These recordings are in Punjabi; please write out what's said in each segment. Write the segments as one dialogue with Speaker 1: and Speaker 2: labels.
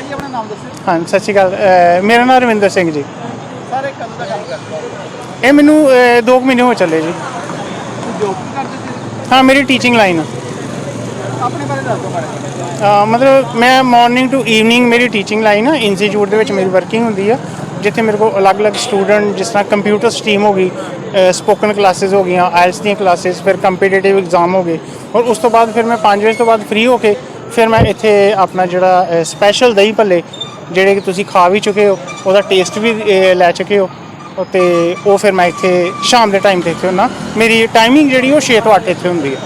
Speaker 1: ਭਾਜੀ ਆਪਣਾ ਨਾਮ ਦੱਸਿਓ।
Speaker 2: ਹਾਂ ਸਤਿ ਸ਼੍ਰੀ ਅਕਾਲ। ਅਹ ਮੇਰਾ ਨਾਮ ਰਵਿੰਦਰ ਸਿੰਘ ਜੀ।
Speaker 1: ਸਾਰੇ ਕਦੋਂ ਦਾ ਕੰਮ ਕਰਦੇ ਹੋ
Speaker 2: ਇਹ ਮੈਨੂੰ 2 ਮਹੀਨੇ ਹੋ ਚੱਲੇ ਜੀ।
Speaker 1: ਤੁਸੀਂ ਜੋਬ ਵੀ ਕਰਦੇ ਸੀ?
Speaker 2: ਹਾਂ ਮੇਰੀ ਟੀਚਿੰਗ ਲਾਈਨ
Speaker 1: ਆਪਣੇ ਬਾਰੇ ਦੱਸ ਮਾੜਾ
Speaker 2: ਮਤਲਬ ਮੈਂ ਮਾਰਨਿੰਗ ਟੂ ਈਵਨਿੰਗ ਮੇਰੀ ਟੀਚਿੰਗ ਲਾਈਨ ਆ। ਇੰਸਟੀਚਿਊਟ ਦੇ ਵਿੱਚ ਮੇਰੀ ਵਰਕਿੰਗ ਹੁੰਦੀ ਆ। ਜਿੱਥੇ ਮੇਰੇ ਕੋਲ ਅਲੱਗ-ਅਲੱਗ ਸਟੂਡੈਂਟ ਜਿਸ ਤਰ੍ਹਾਂ ਕੰਪਿਊਟਰ ਸਟਰੀਮ ਹੋ ਗਈ ਸਪੋਕਨ ਕਲਾਸਿਸ ਹੋ ਗਈਆਂ ਆਇਲਸ ਦੀਆਂ ਕਲਾਸਿਸ ਫਿਰ ਕੰਪੀਟੀਟਿਵ ਐਗਜ਼ਾਮ ਹੋ ਗਏ। ਔਰ ਉਸ ਤੋਂ ਬਾਅਦ ਫਿਰ ਮੈਂ 5 ਵਜੇ ਤੋਂ ਬਾਅਦ ਫ੍ਰੀ ਹੋ ਕੇ ਫਿਰ ਮੈਂ ਇੱਥੇ ਆਪਣਾ ਜਿਹੜਾ ਸਪੈਸ਼ਲ ਦਹੀਂ ਭੱਲੇ ਜਿਹੜੇ ਕਿ ਤੁਸੀਂ ਖਾ ਵੀ ਚੁੱਕੇ ਹੋ ਉਹਦਾ ਟੇਸਟ ਵੀ ਲੈ ਚੁੱਕੇ ਹੋ ਤੇ ਉਹ ਫਿਰ ਮੈਂ ਇੱਥੇ ਸ਼ਾਮ ਦੇ ਟਾਈਮ ਤੇ ਇੱਥੇ ਹੁੰਦਾ ਮੇਰੀ ਟਾਈਮਿੰਗ ਜਿਹੜੀ ਉਹ 6 ਤੋਂ 8 ਇੱਥੇ ਹੁੰਦੀ ਹੈ।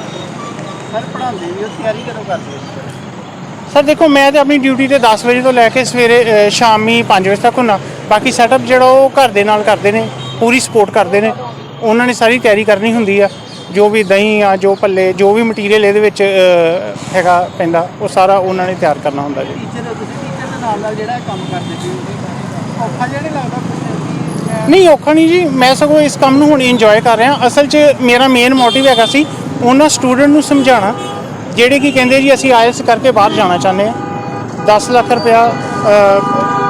Speaker 1: ਸਰ ਪੜਾਉਂਦੇ ਵੀ ਤਿਆਰੀ ਕਦੋਂ ਕਰਦੇ
Speaker 2: ਸਰ ਦੇਖੋ ਮੈਂ ਤੇ ਆਪਣੀ ਡਿਊਟੀ ਤੇ 10 ਵਜੇ ਤੋਂ ਲੈ ਕੇ ਸਵੇਰੇ ਸ਼ਾਮੀ 5 ਵਜੇ ਤੱਕ ਹੁੰਨਾ। ਬਾਕੀ ਸੈਟਅਪ ਜਿਹੜਾ ਉਹ ਘਰ ਦੇ ਨਾਲ ਕਰਦੇ ਨੇ ਪੂਰੀ ਸਪੋਰਟ ਕਰਦੇ ਨੇ। ਉਹਨਾਂ ਨੇ ਸਾਰੀ ਤਿਆਰੀ ਕਰਨੀ ਹੁੰਦੀ ਆ। ਜੋ ਵੀ ਦਹੀਂ ਆ ਜੋ ਭੱਲੇ ਜੋ ਵੀ ਮਟੀਰੀਅਲ ਇਹਦੇ ਵਿੱਚ ਅ, ਹੈਗਾ ਪੈਂਦਾ ਉਹ ਸਾਰਾ ਉਹਨਾਂ ਨੇ ਤਿਆਰ ਕਰਨਾ ਹੁੰਦਾ ਜੀ।
Speaker 1: ਟੀਚਰ ਹੋ ਤੁਸੀਂ ਟੀਚਰ ਦੇ ਨਾਲ ਨਾਲ ਜਿਹੜਾ ਇਹ ਕੰਮ ਕਰਦੇ ਸੀ ਔਖਾ ਜਿਹਾ ਨਹੀਂ ਲੱਗਦਾ
Speaker 2: ਔਖਾ ਨਹੀਂ ਜੀ। ਮੈਂ ਸਗੋਂ ਇਸ ਕੰਮ ਨੂੰ ਹੁਣ ਇੰਜੋਏ ਕਰ ਰਿਹਾ। ਅਸਲ 'ਚ ਮੇਰਾ ਮੇਨ ਮੋਟਿਵ ਹੈਗਾ ਸੀ ਉਹਨਾਂ ਸਟੂਡੈਂਟ ਨੂੰ ਸਮਝਾਉਣਾ ਜਿਹੜੇ ਕੀ ਕਹਿੰਦੇ ਜੀ ਅਸੀਂ ਆਇਲਸ ਕਰਕੇ ਬਾਹਰ ਜਾਣਾ ਚਾਹੁੰਦੇ ਆ 10 ਲੱਖ ਰੁਪਇਆ ਅ,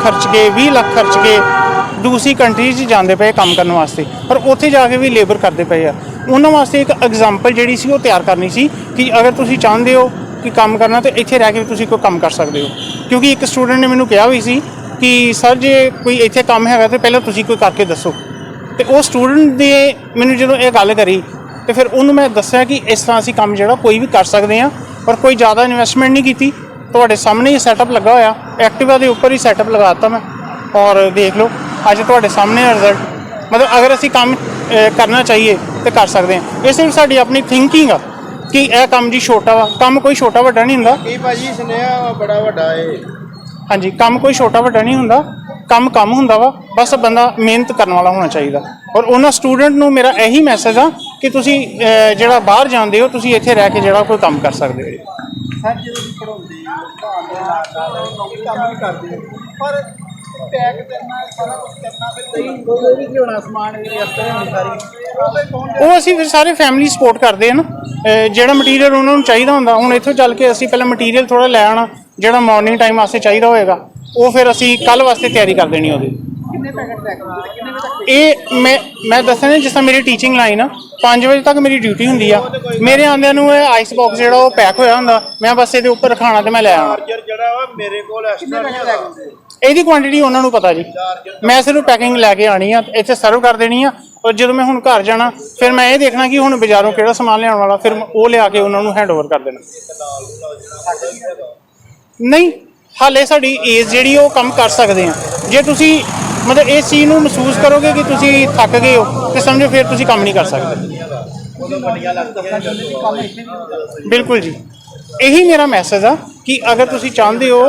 Speaker 2: ਖਰਚ ਕੇ 20 ਲੱਖ ਖਰਚ ਕੇ ਦੂਸਰੀ ਕੰਟਰੀ 'ਚ ਜਾਂਦੇ ਪਏ ਕੰਮ ਕਰਨ ਵਾਸਤੇ। ਪਰ ਉੱਥੇ ਜਾ ਕੇ ਵੀ ਲੇਬਰ ਕਰਦੇ ਪਏ ਆ। ਉਹਨਾਂ ਵਾਸਤੇ ਇੱਕ ਐਗਜ਼ਾਮਪਲ ਜਿਹੜੀ ਸੀ ਉਹ ਤਿਆਰ ਕਰਨੀ ਸੀ ਕਿ ਅਗਰ ਤੁਸੀਂ ਚਾਹੁੰਦੇ ਹੋ ਕਿ ਕੰਮ ਕਰਨਾ ਤਾਂ ਇੱਥੇ ਰਹਿ ਕੇ ਵੀ ਤੁਸੀਂ ਕੋਈ ਕੰਮ ਕਰ ਸਕਦੇ ਹੋ। ਕਿਉਂਕਿ ਇੱਕ ਸਟੂਡੈਂਟ ਨੇ ਮੈਨੂੰ ਕਿਹਾ ਹੋਈ ਸੀ ਕਿ ਸਰ ਜੇ ਕੋਈ ਇੱਥੇ ਕੰਮ ਹੈਗਾ ਤਾਂ ਪਹਿਲਾਂ ਤੁਸੀਂ ਕੋਈ ਕਰਕੇ ਦੱਸੋ। ਤੇ ਉਹ ਸਟੂਡੈਂਟ ਦੇ ਮੈਨੂੰ ਜਦੋਂ ਇਹ ਗੱਲ ਕਰੀ ਤੇ ਫਿਰ ਉਹਨੂੰ ਮੈਂ ਦੱਸਿਆ ਕਿ ਇਸ ਤਰ੍ਹਾਂ ਅਸੀਂ ਕੰਮ ਜਿਹੜਾ ਕੋਈ ਵੀ ਕਰ ਸਕਦੇ ਹਾਂ ਪਰ ਕੋਈ ਜ਼ਿਆਦਾ ਇਨਵੈਸਟਮੈਂਟ ਨਹੀਂ ਕੀਤੀ। ਤੁਹਾਡੇ ਸਾਹਮਣੇ ਹੀ ਸੈਟਅਪ ਲੱਗਾ ਹੋਇਆ। ਐਕਟਿਵਾ ਦੇ ਉੱਪਰ ਹੀ ਸੈਟਅਪ ਲਗਾਤਾ ਮੈਂ। ਔਰ ਦੇਖ ਲਓ, ਅੱਜ ਤੁਹਾਡੇ ਸਾਹਮਣੇ ਰਿਜ਼ਲਟ ਮਤਲਬ ਅਗਰ ਅਸੀਂ ਕੰਮ ਕਰਨਾ ਚਾਹੀਏ ਤੇ ਕਰ ਸਕਦੇ ਹਾਂ। ਇਹ ਸਿਰਫ ਸਾਡੀ ਆਪਣੀ ਥਿੰਕਿੰਗ ਆ ਕਿ ਇਹ ਕੰਮ ਜੀ ਛੋਟਾ ਵਾ। ਕੰਮ ਕੋਈ ਛੋਟਾ ਵੱਡਾ ਨਹੀਂ ਹੁੰਦਾ।
Speaker 1: ਇਹ ਭਾਜੀ ਸੁਨੇਹਾ ਬੜਾ ਵੱਡਾ ਏ
Speaker 2: ਹਾਂਜੀ ਕੰਮ ਕੋਈ ਛੋਟਾ ਵੱਡਾ ਨਹੀਂ ਹੁੰਦਾ। ਕੰਮ ਕੰਮ ਹੁੰਦਾ ਵਾ। ਬਸ ਬੰਦਾ ਮਿਹਨਤ ਕਰਨ ਵਾਲਾ ਹੋਣਾ ਚਾਹੀਦਾ। ਔਰ ਉਹਨਾਂ ਸਟੂਡੈਂਟ ਨੂੰ ਮੇਰਾ ਇਹੀ ਮੈਸੇਜ ਆ ਕਿ ਤੁਸੀਂ ਜਿਹੜਾ ਬਾਹਰ ਜਾਂਦੇ ਹੋ ਤੁਸੀਂ ਇੱਥੇ ਰਹਿ ਕੇ ਜਿਹੜਾ ਕੋਈ ਕੰਮ ਕਰ ਸਕਦੇ ਹੋ।
Speaker 1: ਸਰ ਜਦੋਂ ਪੜਾਉਂਦੇ ਹੋ ਪੜਾਉਂਦੇ ਨਾਲ ਨੌਕਰੀ ਕੰਮ ਵੀ ਕਰਦੇ ਪਰ ਪੈਕ ਕਰਨਾ ਸਾਰਾ ਕੁਝ ਕਰਨਾ ਤੇ ਦਹੀਂ ਉਹ ਵੀ ਲਿਆਉਣਾ ਸਮਾਨ ਵੀ ਰਸਤੇ ਹੋਣੀ ਸਾਰੀ ਉਹ ਤੇ ਕੌਣ
Speaker 2: ਉਹ ਅਸੀਂ ਫਿਰ ਸਾਰੇ ਫੈਮਿਲੀ ਸਪੋਰਟ ਕਰਦੇ ਆ ਨਾ। ਅਹ, ਜਿਹੜਾ ਮਟੀਰੀਅਲ ਉਹਨਾਂ ਨੂੰ ਚਾਹੀਦਾ ਹੁੰਦਾ ਹੁਣ ਇੱਥੋਂ ਚੱਲ ਕੇ ਅਸੀਂ ਪਹਿਲਾਂ ਮਟੀਰੀਅਲ ਥੋੜਾ ਲੈ ਆਣਾ ਜਿਹੜਾ ਮਾਰਨਿੰਗ ਟਾਈਮ ਵਾਸਤੇ ਚਾਹੀਦਾ ਹੋਏਗਾ ਉਹ ਫਿਰ ਅਸੀਂ ਕੱਲ ਵਾਸਤੇ ਤਿਆਰੀ ਕਰ ਦੇਣੀ ਉਹਦੀ। ਇਹ ਮੈਂ ਮੈਂ ਦੱਸਿਆ ਨਾ ਜਿਸ ਤਰ੍ਹਾਂ ਮੇਰੀ ਟੀਚਿੰਗ ਲਾਈਨ ਆ 5 ਵਜੇ ਤੱਕ ਮੇਰੀ ਡਿਊਟੀ ਹੁੰਦੀ ਆ। ਮੇਰੇ ਆਂਦਿਆਂ ਨੂੰ ਇਹ ਆਈਸ ਬਾਕਸ ਜਿਹੜਾ ਉਹ ਪੈਕ ਹੋਇਆ ਹੁੰਦਾ ਮੈਂ ਬਸ ਇਹਦੇ ਉੱਪਰ ਰਖਾਣਾ ਤੇ ਮੈਂ ਲੈ ਆਉਣਾ।
Speaker 1: ਜਿਹੜਾ ਵਾ ਮੇਰੇ ਕੋਲ ਐਕਸਟਰਾ
Speaker 2: ਇਹਦੀ ਕੁਆਂਟੀਟੀ ਉਹਨਾਂ ਨੂੰ ਪਤਾ ਜੀ। ਮੈਂ ਸਿਰਫ ਪੈਕਿੰਗ ਲੈ ਕੇ ਆਣੀ ਆ, ਇੱਥੇ ਸਰਵ ਕਰ ਦੇਣੀ ਆ, ਔਰ ਜਦੋਂ ਮੈਂ ਹੁਣ ਘਰ ਜਾਣਾ, ਫਿਰ ਮੈਂ ਇਹ ਦੇਖਣਾ ਕਿ ਹੁਣ ਬਾਜ਼ਾਰੋਂ ਕਿਹੜਾ ਸਮਾਨ ਲਿਆਉਣ ਵਾਲਾ, ਫਿਰ ਉਹ ਲਿਆ ਕੇ ਉਹਨਾਂ ਨੂੰ ਹੈਂਡਓਵਰ ਕਰ ਦੇਣਾ। ਨਹੀਂ, ਹਾਲੇ ਸਾਡੀ ਏਜ ਜਿਹੜੀ ਉਹ ਕੰਮ ਕਰ ਸਕਦੇ ਆ। ਜੇ ਤੁਸੀਂ ਮਤਲਬ ਇਸ ਚੀਜ਼ ਨੂੰ ਮਹਿਸੂਸ ਕਰੋਗੇ ਕਿ ਤੁਸੀਂ ਥੱਕ ਗਏ ਹੋ, ਤੇ ਸਮਝੋ ਫਿਰ ਤੁਸੀਂ ਕੰਮ ਨਹੀਂ ਕਰ ਸਕਦੇ। ਬਿਲਕੁਲ ਜੀ। ਇਹੀ ਮੇਰਾ ਮੈਸੇਜ ਆ ਕਿ ਅਗਰ ਤੁਸੀਂ ਚਾਹੁੰਦੇ ਹੋ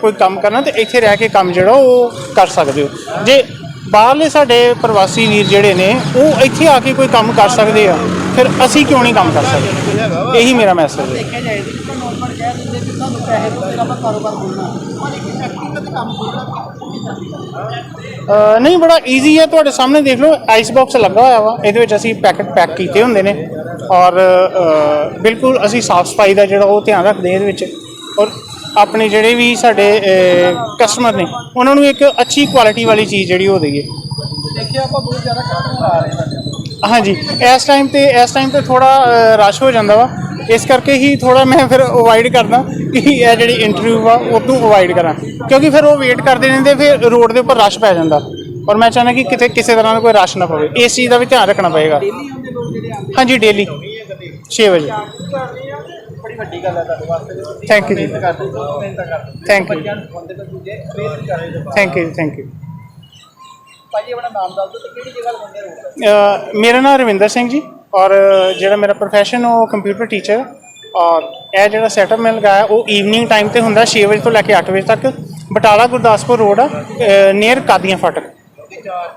Speaker 2: ਕੋਈ ਕੰਮ ਕਰਨਾ, ਤੇ ਇੱਥੇ ਰਹਿ ਕੇ ਕੰਮ ਜਿਹੜਾ ਉਹ ਕਰ ਸਕਦੇ ਹੋ। ਜੇ ਬਾਹਰਲੇ ਸਾਡੇ ਪ੍ਰਵਾਸੀ ਵੀਰ ਜਿਹੜੇ ਨੇ, ਉਹ ਇੱਥੇ ਆ ਕੇ ਕੋਈ ਕੰਮ ਕਰ ਸਕਦੇ ਆ। ਫਿਰ ਅਸੀਂ ਕਿਉਂ ਨਹੀਂ ਕੰਮ ਕਰ ਸਕਦੇ? ਇਹੀ ਮੇਰਾ ਮੈਸੇਜ ਹੈ।
Speaker 1: ਦੇਖਿਆ ਜਾਏ ਤੇ ਜਿੱਦਾਂ ਨੋਰਮਲ ਕਹਿ ਦਿੰਦੇ ਕਿ ਤੁਹਾਨੂੰ ਪੈਸੇ ਦੇ ਆਪਾਂ ਕਾਰੋਬਾਰ ਖੋਲਣਾ ਪਰ ਇੱਕ ਫੈਕਟਰੀ ਤੇ ਕੰਮ ਖੋਲਣਾ ਕਿੰਨੀ ਜਾਂਦੀ ਹੈ
Speaker 2: ਅ, ਨਹੀਂ ਬੜਾ ਈਜ਼ੀ ਹੈ। ਤੁਹਾਡੇ ਸਾਹਮਣੇ ਦੇਖ ਲਓ ਆਈਸ ਬਾਕਸ ਲੱਗਾ ਹੋਇਆ ਵਾ। ਇਹਦੇ ਵਿੱਚ ਅਸੀਂ ਪੈਕਟ ਪੈਕ ਕੀਤੇ ਹੁੰਦੇ ਨੇ। ਔਰ ਬਿਲਕੁਲ ਅਸੀਂ ਸਾਫ਼ ਸਫ਼ਾਈ ਦਾ ਜਿਹੜਾ ਉਹ ਧਿਆਨ ਰੱਖਦੇ ਹਾਂ ਇਹਦੇ ਵਿੱਚ। ਔਰ ਆਪਣੇ ਜਿਹੜੇ ਵੀ ਸਾਡੇ ਕਸਟਮਰ ਨੇ ਉਹਨਾਂ ਨੂੰ ਇੱਕ ਅੱਛੀ ਕੁਆਲਿਟੀ ਵਾਲੀ ਚੀਜ਼ ਜਿਹੜੀ ਉਹ ਦਈਏ।
Speaker 1: ਦੇਖਿਆ ਆਪਾਂ ਬਹੁਤ ਜ਼ਿਆਦਾ ਕਸਟਮਰ ਆ ਰਹੇ ਸਾਡੇ
Speaker 2: ਹਾਂਜੀ, ਇਸ ਟਾਈਮ ਤੇ, ਇਸ ਟਾਈਮ ਤੇ ਥੋੜਾ ਰਸ਼ ਹੋ ਜਾਂਦਾ ਵਾ। ਇਸ ਕਰਕੇ ਹੀ ਥੋੜਾ ਮੈਂ ਫਿਰ ਅਵਾਇਡ ਕਰਦਾ ਕਿ ਇਹ ਜਿਹੜੀ ਇੰਟਰਵਿਊ ਆ ਉਹ ਤੋਂ ਅਵੋਇਡ ਕਰਾਂ। ਕਿਉਂਕਿ ਫਿਰ ਉਹ ਵੇਟ ਕਰਦੇ ਰਹਿੰਦੇ, ਫਿਰ ਰੋਡ ਦੇ ਉੱਪਰ ਰਸ਼ ਪੈ ਜਾਂਦਾ। ਔਰ ਮੈਂ ਚਾਹੁੰਦਾ ਕਿ ਕਿਤੇ ਕਿਸੇ ਤਰ੍ਹਾਂ ਦਾ ਕੋਈ ਰਸ਼ ਨਾ ਪਵੇ। ਇਸ ਚੀਜ਼ ਦਾ ਵੀ ਧਿਆਨ ਰੱਖਣਾ ਪਏਗਾ। ਹਾਂਜੀ ਡੇਲੀ 6 ਵਜੇ।
Speaker 1: ਕਰਦੇ ਆ ਬੜੀ ਵੱਡੀ ਗੱਲ ਹੈ ਤੁਹਾਡੇ ਵਾਸਤੇ ਜੋ। ਤੁਸੀਂ
Speaker 2: ਜੀ।
Speaker 1: Thank you
Speaker 2: thank you thank you
Speaker 1: ਭਾਜੀ ਆਪਣਾ ਨਾਮ ਦੱਸ ਦਿਓ ਤੇ ਕਿਹੜੀ ਜਗ੍ਹਾ ਲਗਾਉਂਦੇ ਰਹੋ
Speaker 2: ਮੇਰਾ ਨਾਮ ਰਵਿੰਦਰ ਸਿੰਘ ਜੀ ਔਰ ਜਿਹੜਾ ਮੇਰਾ ਪ੍ਰੋਫੈਸ਼ਨ ਉਹ ਕੰਪਿਊਟਰ ਟੀਚਰ ਔਰ ਇਹ ਜਿਹੜਾ ਸੈਟਅਪ ਮੈਂ ਲਗਾਇਆ ਉਹ ਈਵਨਿੰਗ ਟਾਈਮ ਤੇ ਹੁੰਦਾ 6 ਵਜੇ ਤੋਂ ਲੈ ਕੇ 8 ਵਜੇ ਤੱਕ। ਬਟਾਲਾ ਗੁਰਦਾਸਪੁਰ ਰੋਡ ਆ ਨੀਅਰ ਕਾਦੀਆਂ ਫਾਟਕ।